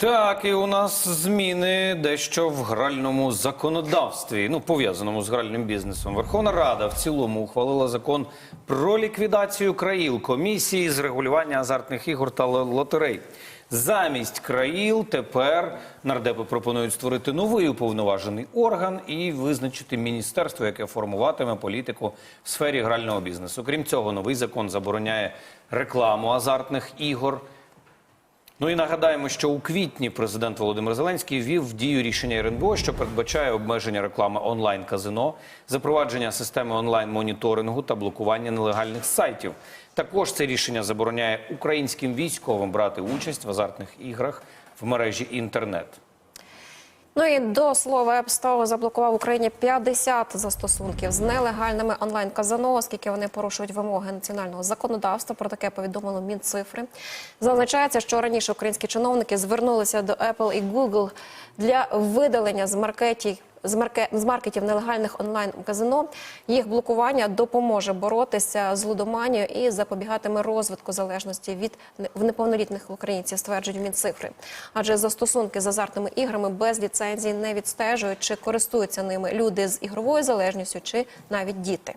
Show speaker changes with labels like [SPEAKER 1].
[SPEAKER 1] Так, і у нас зміни дещо в гральному законодавстві, ну пов'язаному з гральним бізнесом. Верховна Рада в цілому ухвалила закон про ліквідацію країл комісії з регулювання азартних ігор та лотерей. Замість країл тепер нардепи пропонують створити новий уповноважений орган і визначити міністерство, яке формуватиме політику в сфері грального бізнесу. Крім цього, новий закон забороняє рекламу азартних ігор. Ну і нагадаємо, що у квітні президент Володимир Зеленський ввів в дію рішення РНБО, що передбачає обмеження реклами онлайн казино, запровадження системи онлайн моніторингу та блокування нелегальних сайтів. Також це рішення забороняє українським військовим брати участь в азартних іграх в мережі інтернет.
[SPEAKER 2] Ну і до слова, Store заблокував Україні 50 застосунків з нелегальними онлайн казано, оскільки вони порушують вимоги національного законодавства. Про таке повідомило Мінцифри. Зазначається, що раніше українські чиновники звернулися до Apple і Google для видалення з маркетів. З марке- з маркетів нелегальних онлайн казино їх блокування допоможе боротися з лудоманією і запобігатиме розвитку залежності від не- в неповнолітніх українців, стверджують Мінцифри. Адже застосунки з азартними іграми без ліцензії не відстежують, чи користуються ними люди з ігровою залежністю, чи навіть діти.